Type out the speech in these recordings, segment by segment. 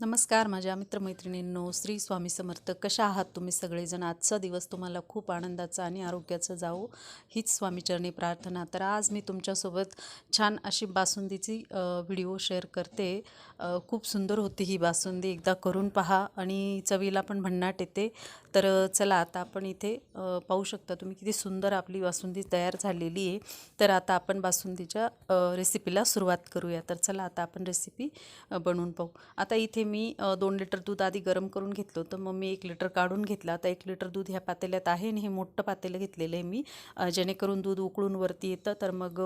नमस्कार माझ्या मित्रमैत्रिणींनो. श्री स्वामी समर्थ कशा आहात तुम्ही सगळेजण? आजचा दिवस तुम्हाला खूप आनंदाचा आणि आरोग्याचा जावो हीच स्वामीचरणी प्रार्थना. तर आज मी तुमच्यासोबत छान अशी बासुंदीची व्हिडिओ शेअर करते. खूप सुंदर होती ही बासुंदी. एकदा करून पहा आणि चवीला पण भन्नाट येते. तर चला आता आपण इथे पाहू शकता तुम्ही किती सुंदर आपली बासुंदी तयार झालेली आहे. तर आता आपण बासुंदीच्या रेसिपीला सुरुवात करूया. तर चला आता आपण रेसिपी बनवून पाहू. आता इथे मी दोन लिटर दूध आधी गरम करून घेतलं होतं. मग मी एक लिटर काढून घेतलं. आता एक लिटर दूध ह्या पातेल्यात आहे आणि हे मोठं पातेलं घेतलेलं आहे मी. जेणेकरून दूध उकळून वरती येतं. तर मग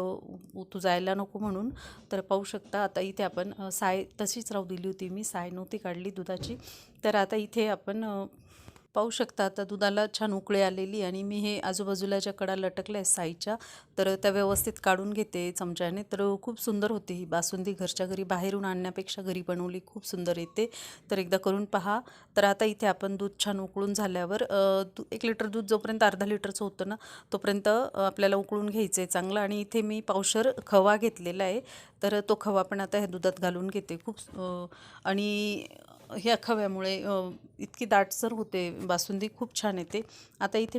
तू जायला नको म्हणून. तर पाहू शकता आता इथे आपण साय तशीच राहू दिली होती मी. साय नव्हती काढली दुधाची. तर आता इथे आपण पाहू शकता आता दुधाला छान उकळी आलेली आणि मी हे आजूबाजूला ज्या कडा लटकल्या आहेत साईच्या तर त्या व्यवस्थित काढून घेते चमच्याने. तर खूप सुंदर होती ही बासुंदी घरच्या घरी बाहेरून आणण्यापेक्षा घरी बनवली खूप सुंदर येते. तर एकदा करून पहा. तर आता इथे आपण दूध छान उकळून झाल्यावर एक लिटर दूध जोपर्यंत अर्धा लिटरचं होतं ना तोपर्यंत आपल्याला उकळून घ्यायचं आहे चांगलं. आणि इथे मी पावशर खवा घेतलेला आहे. तर तो खवा पण आता ह्या दुधात घालून घेते खूप आणि ह्या खव्यामुळे इतकी दाटसर होते. बासुंदी खूप छान येते. आता इथे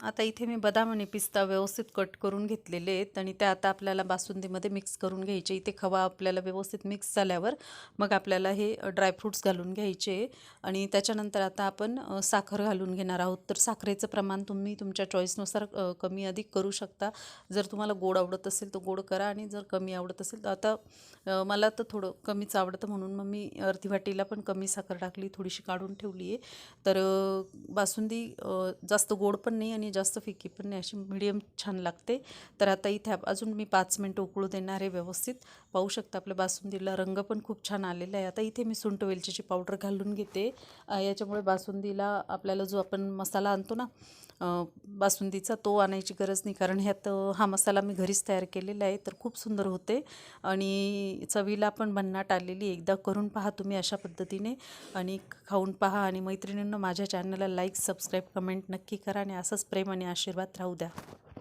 आता इथे मी बदाम आणि पिस्ता व्यवस्थित कट करून घेतलेले आहेत आणि ते आता आपल्याला बासुंदीमध्ये मिक्स करून घ्यायचे. इथे खवा आपल्याला व्यवस्थित मिक्स झाल्यावर मग आपल्याला हे ड्रायफ्रूट्स घालून घ्यायचे. आणि त्याच्यानंतर आता आपण साखर घालून घेणार आहोत. तर साखरेचं प्रमाण तुम्ही तुमच्या चॉईसनुसार कमी अधिक करू शकता. जर तुम्हाला गोड आवडत असेल तर गोड करा आणि जर कमी आवडत असेल तर आता मला तर थोडं कमीच आवडतं म्हणून मग मी अर्धी वाटीला पण कमी साखर टाकली थोडीशी काढून ठेवली आहे तर बासुंदी जास्त गोड पण नाही आणि जास्त फिकी पण नाही अशी मिडियम छान लागते. तर आता इथे अजून मी पाच मिनटं उकळू देणार आहे व्यवस्थित. पाहू शकता आपल्या बासुंदीला रंग पण खूप छान आलेला आहे. आता इथे मी सुंट वेलचीची पावडर घालून घेते. याच्यामुळे बासुंदीला आपल्याला जो आपण मसाला आणतो ना बासुंदीचा तो आणायची गरज नाही. कारण ह्यात हा मसाला मी घरीच तयार केलेला आहे. तर खूप सुंदर होते. आणि चवीला पण भन्नाट आलेली एकदा करून पहा तुम्ही अशा पद्धतीने. आणि खाऊन पहा. आणि मैत्रिणींना माझ्या चॅनलला लाईक सबस्क्राईब कमेंट नक्की करा. आणि असंच प्रेम आणि आशीर्वाद राहू द्या